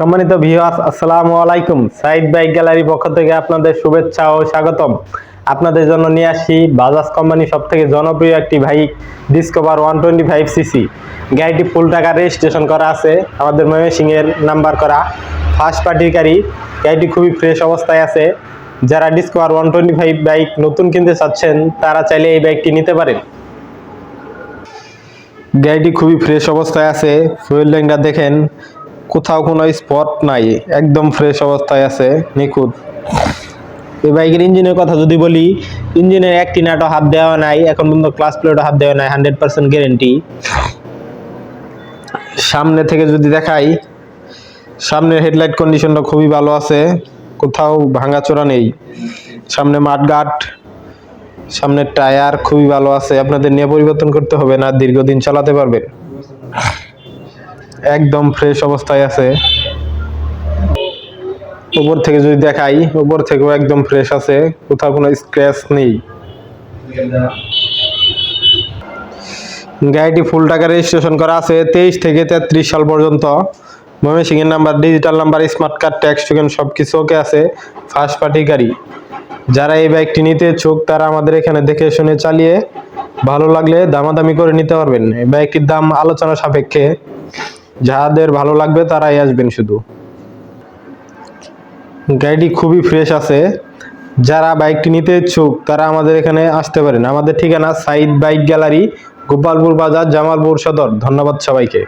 সম্মানিত ভিউয়ার্স আসসালামু আলাইকুম। সাইদ বাইক গ্যালারির পক্ষ থেকে আপনাদের শুভেচ্ছা ও স্বাগতম। আপনাদের জন্য নিয়ে আসি বাজাজ কোম্পানি সব থেকে জনপ্রিয় একটি bike Discover one twenty five CC গাড়িটি ফুল টাকা রেজিস্ট্রেশন করা আছে। আমাদের ময়মনসিংহের নাম্বার করা। ফার্স্ট পার্টির গাড়ি। গাড়িটি খুবই ফ্রেশ অবস্থায় আছে। যারা Discover one twenty five bike নতুন কিনতে চাচ্ছেন, তারা চাইলে এই বাইকটি নিতে পারেন। গাড়িটি খুবই ফ্রেশ অবস্থায় আছে। ফুয়েল ট্যাঙ্কটা দেখেন। কোথাও কোনো স্পট নাই, একদম ফ্রেশ অবস্থায় আছে, নিখুঁত। এই বাইকের ইঞ্জিনের কথা যদি বলি, ইঞ্জিনের একটি নাটও হাত দেওয়া নাই, এখন পর্যন্ত ক্লাস প্লেটও হাত দেওয়া নাই হান্ড্রেড পার্সেন্ট গ্যারেন্টি সামনে থেকে যদি দেখাই, সামনের হেডলাইট কন্ডিশনটা খুবই ভালো আছে, কোথাও ভাঙাচোরা নেই। সামনে মাঠগাট সামনের টায়ার খুবই ভালো আছে, আপনাদের নিয়ে পরিবর্তন করতে হবে না, দীর্ঘদিন চালাতে পারবেন। একদম ফ্রেশ অবস্থায় আছে। উপর থেকে যদি দেখাই, উপর থেকেও একদম ফ্রেশ আছে, কোথাও কোনো স্ক্র্যাচ নেই। গাড়িটি ফুল টাকা রেজিস্ট্রেশন করা আছে, তেইশ থেকে তেত্রিশ সাল পর্যন্ত। ময়মনসিংহের number digital number smart card tax token সব কিছু ওকে আছে ফার্স্ট পার্টি গাড়ি। যারা এই বাইকটি নিতে ইচ্ছুক, তারা আমাদের এখানে দেখে শুনে চালিয়ে, ভালো লাগলে দামাদামি করে নিতে পারবেন। এই বাইকটির দাম আলোচনা সাপেক্ষে। যাদের ভালো লাগবে তারাই আসবেন শুধু। গাড়িটি খুবই ফ্রেশ আছে। যারা বাইকটি নিতে ইচ্ছুক, তারা আমাদের এখানে আসতে পারেন। আমাদের ঠিকানা সাইদ বাইক গ্যালারি, গোপালপুর বাজার, জামালপুর সদর। ধন্যবাদ সবাইকে।